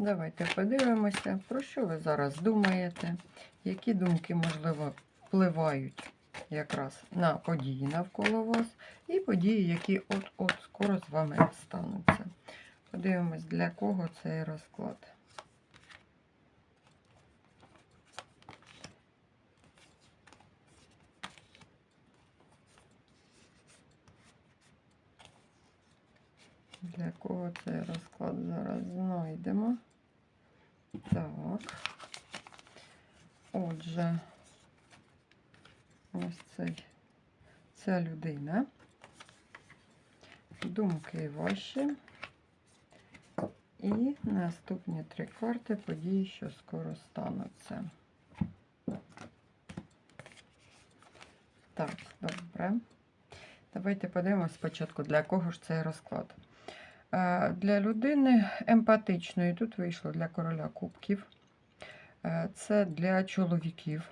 Давайте подивимося, про що ви зараз думаєте, які думки, можливо, впливають якраз на події навколо вас, і події, які от-от скоро з вами стануться. Подивимось, для кого цей розклад. Для кого цей розклад зараз знайдемо? Так. Отже, ось цей, ця людина. Думки ваші. І наступні три карти події, що скоро стануться. Так, добре. Давайте подивимось спочатку, для кого ж цей розклад. Е, Для людини емпатичної, тут вийшло для короля кубків. Е, Це для чоловіків,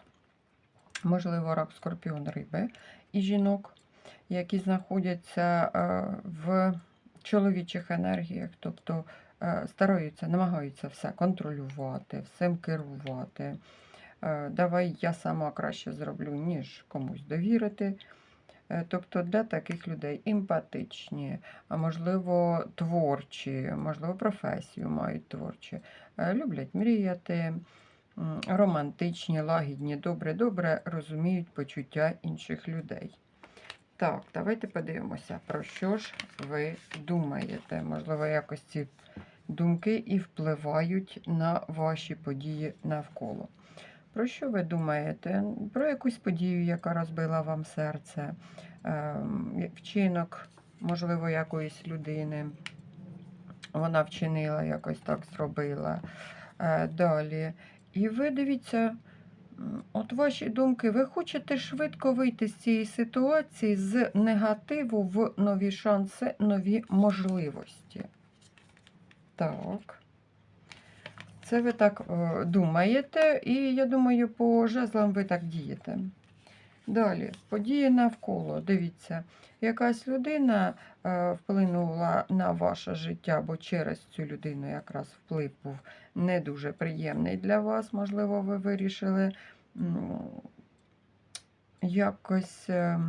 можливо, рак, скорпіон, риби і жінок, які знаходяться е, в чоловічих енергіях, тобто стараються, намагаються все контролювати, всім керувати. Давай я сама краще зроблю, ніж комусь довірити. Е, Тобто для таких людей емпатичні, а можливо, творчі, можливо, професію мають творчі, Е, люблять мріяти, романтичні, лагідні, добре-добре розуміють почуття інших людей. Так, давайте подивимося, про що ж ви думаєте. Можливо, якось ці думки і впливають на ваші події навколо. Про що ви думаєте? Про якусь подію, яка розбила вам серце, ем, вчинок, можливо, якоїсь людини. Вона вчинила, якось так зробила. Е, Далі. І ви дивіться, от ваші думки, ви хочете швидко вийти з цієї ситуації з негативу в нові шанси, нові можливості. Так. Це ви так е, думаєте, і я думаю, по жезлам ви так дієте. Далі, події навколо. Дивіться, якась людина е, вплинула на ваше життя, бо через цю людину якраз вплив був не дуже приємний для вас. Можливо, ви вирішили м, якось е,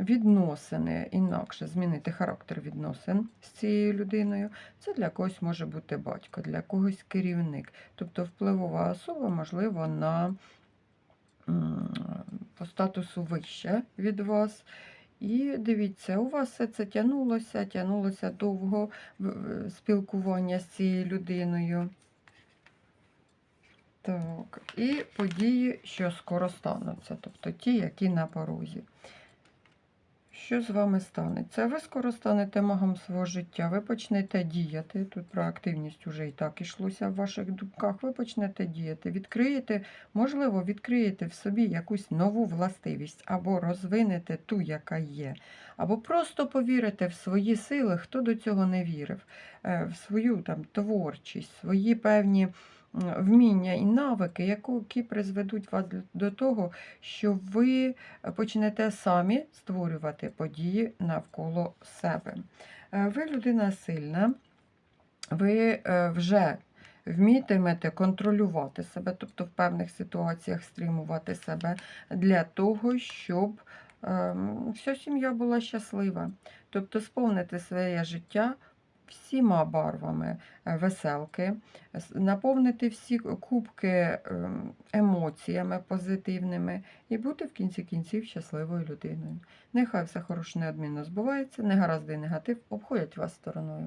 відносини інакше змінити характер відносин з цією людиною. Це для когось може бути батько, для когось керівник. Тобто впливова особа, можливо, на по статусу вище від вас. І дивіться, у вас все це тягнулося, тягнулося довго спілкування з цією людиною. Так, і події, що скоро стануться, тобто ті, які на порозі. Що з вами станеться? Ви скоро станете магом свого життя, ви почнете діяти. Тут про активність вже і так ішлося в ваших думках. Ви почнете діяти, відкриєте, можливо, відкриєте в собі якусь нову властивість, або розвинете ту, яка є, або просто повірите в свої сили, хто до цього не вірив, е, в свою там творчість, свої певні вміння і навики, які призведуть вас до- того, що ви почнете самі створювати події навколо себе. Е, Ви людина сильна, ви е, вже вмітимете контролювати себе, тобто в певних ситуаціях стримувати себе для того, щоб ем, вся сім'я була щаслива. Тобто сповнити своє життя всіма барвами е, веселки, наповнити всі кубки ем, емоціями позитивними і бути в кінці кінців щасливою людиною. Нехай все хороше неодмінно збувається, негаразди і негатив обходять вас стороною.